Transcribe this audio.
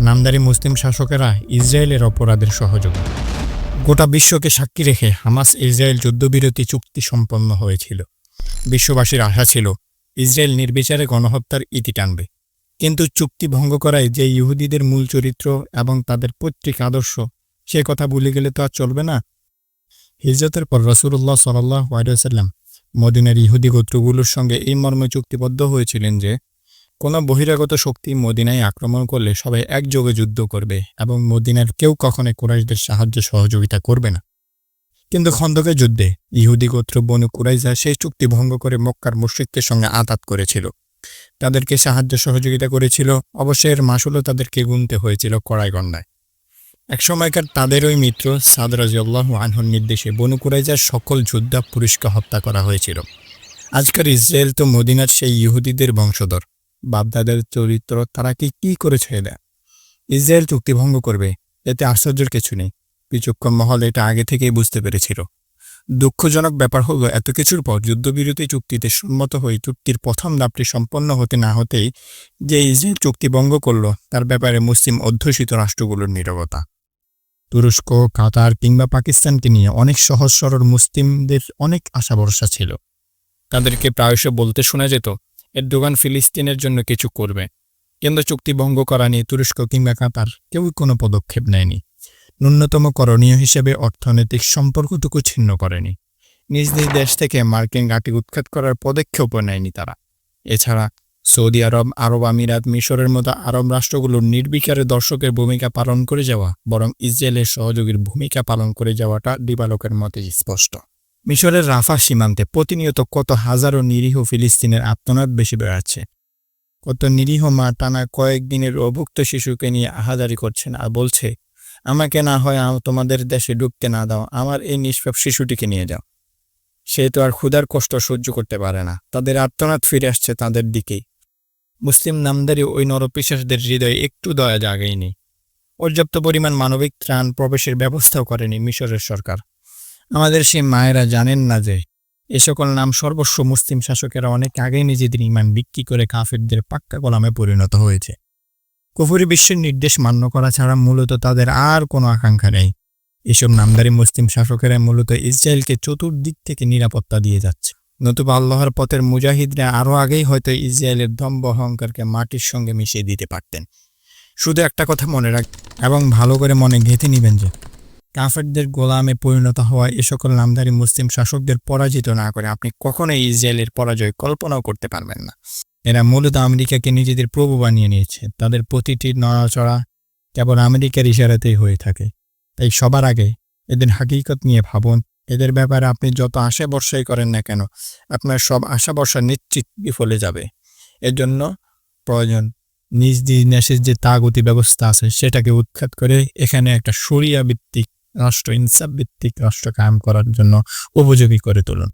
নামদারি মুসলিম শাসকেরা ইসরায়েলের অপরাধের সহযোগী। গোটা বিশ্বকে সাক্ষী রেখে হামাস ইসরায়েল যুদ্ধবিরতি চুক্তি সম্পন্ন হয়েছিল। বিশ্ববাসীর আশা ছিল, ইসরায়েল নির্বিচারে গণহত্যার ইতি টানবে। কিন্তু চুক্তি ভঙ্গ করায় যে ইহুদিদের মূল চরিত্র এবং তাদের পৈতৃক আদর্শ, সে কথা ভুলে গেলে তো আর চলবে না। হিজরতের পর রসুল্লাহ সাল্লাহ ওয়াইসাল্লাম মদিনার ইহুদি গোত্রগুলোর সঙ্গে এই মর্মে চুক্তিবদ্ধ হয়েছিলেন যে কোনো বহিরাগত শক্তি মদিনায় আক্রমণ করলে সবাই একযোগে যুদ্ধ করবে এবং মদিনার কেউ কখনো কুরাইশদের সাহায্য সহযোগিতা করবে না। কিন্তু খন্দকের যুদ্ধে ইহুদি গোত্র বনু কুরাইজা সেই চুক্তি ভঙ্গ করে মক্কার মুশ্রিকদের সঙ্গে আঘাত করেছিল। তাদেরকে সাহায্য সহযোগিতা করেছিল অবশ্যই এর মাসুলও তাদেরকে গুনতে হয়েছিল কড়াই গন্ডায় এক সময়কার তাদের ওই মিত্র সাদ রাজিউল্লাহ আনহর নির্দেশে বনু কুরাইজার সকল যোদ্ধা পুরুষকে হত্যা করা হয়েছিল। আজকের ইসরায়েল তো মদিনার সেই ইহুদিদের বংশধর। বাপদাদের চরিত্র তারা কি কি করেছে এরা ইসরায়েল চুক্তি ভঙ্গ করবে, এতে আশ্চর্যের কিছু নেই। বিচক্ষণ মহল এটা আগে থেকেই বুঝতে পেরেছিল। দুঃখজনক ব্যাপার হলো, এত কিছুর পর যুদ্ধবিরতি চুক্তিতে সম্মত হয়ে চুক্তির প্রথম ধাপটি সম্পন্ন হতে না হতেই যে ইসরায়েল চুক্তি ভঙ্গ করল, তার ব্যাপারে মুসলিম অধ্যুষিত রাষ্ট্রগুলোর নীরবতা। তুরস্ক, কাতার কিংবা পাকিস্তানকে নিয়ে অনেক সহজ সরল মুসলিমদের অনেক আশা ভরসা ছিল। তাদেরকে প্রায়শ বলতে শোনা যেত এর দোকান ফিলিস্তিনের জন্য কিছু করবে। কিন্তু চুক্তি ভঙ্গ করা নিয়ে তুরস্ক কিংবা কাতার কেউই কোনো পদক্ষেপ নেয়নি। ন্যূনতম করণীয় হিসেবে অর্থনৈতিক সম্পর্কটুকু ছিন্ন করেনি। নিজ নিজ দেশ থেকে মার্কিন ঘাঁটি উৎখাত করার পদক্ষেপও নেয়নি তারা। এছাড়া সৌদি আরব আরব আমিরাত, মিশরের মতো আরব রাষ্ট্রগুলোর নির্বিকারে দর্শকের ভূমিকা পালন করে যাওয়া, বরং ইসরায়েলের সহযোগীর ভূমিকা পালন করে যাওয়াটা দিবালোকের মতে স্পষ্ট। মিশরের রাফা সীমান্তে প্রতিনিয়ত কত হাজারো নিরীহ ফিলিস্তিনের আত্মনাদ বেশি বেড়াচ্ছে? কত নিরীহ মা টানা কয়েকদিনের অভুক্ত শিশুকে নিয়ে আহাজারি করছেন আর বলছে, আমাকে না হয় তোমাদের দেশে ঢুকতে না দাও, আমার এই নিষ্পাপ শিশুটিকে নিয়ে যাও। সে তো আর ক্ষুধার কষ্ট সহ্য করতে পারে না। তাদের আত্মনাদ ফিরে আসছে তাদের দিকেই। মুসলিম নামদারি ওই নরপিশাসদের হৃদয়ে একটু দয়া জাগেনি পর্যাপ্ত পরিমাণ মানবিক ত্রাণ প্রবেশের ব্যবস্থাও করেনি মিশরের সরকার। আমাদের সেই মায়েরা জানেন না যে, এ সকল নাম সর্বস্ব মুসলিম শাসকেরা অনেক আগেই নিজেদের ইমান বিক্রি করে কাফেরদের পাক্কা কলামে পরিণত হয়েছে। কুফুরি বিশ্বের নির্দেশ মান্য করা ছাড়া মূলত তাদের আর কোনো আকাঙ্ক্ষা নেই। এসব নামদারি মুসলিম শাসকেরা মূলত ইসরায়েলকে চতুর্দিক থেকে নিরাপত্তা দিয়ে যাচ্ছে। নতুবা আল্লাহর পথের মুজাহিদরা আরও আগেই হয়তো ইসরায়েলের দম্ভ অহংকারকে মাটির সঙ্গে মিশিয়ে দিতে পারতেন। শুধু একটা কথা মনে রাখ, এবং ভালো করে মনে গেঁথে নিবেন যে কাফেরদের গোলামে পরিণত হওয়া এ সকল নামধারী মুসলিম শাসকদের পরাজিত না করে আপনি কখনোই ইসরায়েলের পরাজয় কল্পনাও করতে পারবেন না। এরা মূলত আমেরিকাকে নিজেদের প্রভু বানিয়ে নিয়েছে। তাদের প্রতিটি নড়াচড়া কেবল আমেরিকার ইশারাতেই হয়ে থাকে। তাই সবার আগে এদের হাকিকত নিয়ে ভাবুন। এদের ব্যাপারে আপনি যত আশা বর্ষাই করেন না কেন, আপনার সব আশা বর্ষা নিশ্চিত বিফলে যাবে। এর জন্য প্রয়োজন নিজ নিজ দেশের যে তাগতি ব্যবস্থা আছে, সেটাকে উৎখাত করে এখানে একটা সরিয়া ভিত্তিক রাষ্ট্র ইনসাফ ভিত্তিক রাষ্ট্র কায়েম করার জন্য উপযোগী করে তুলুন।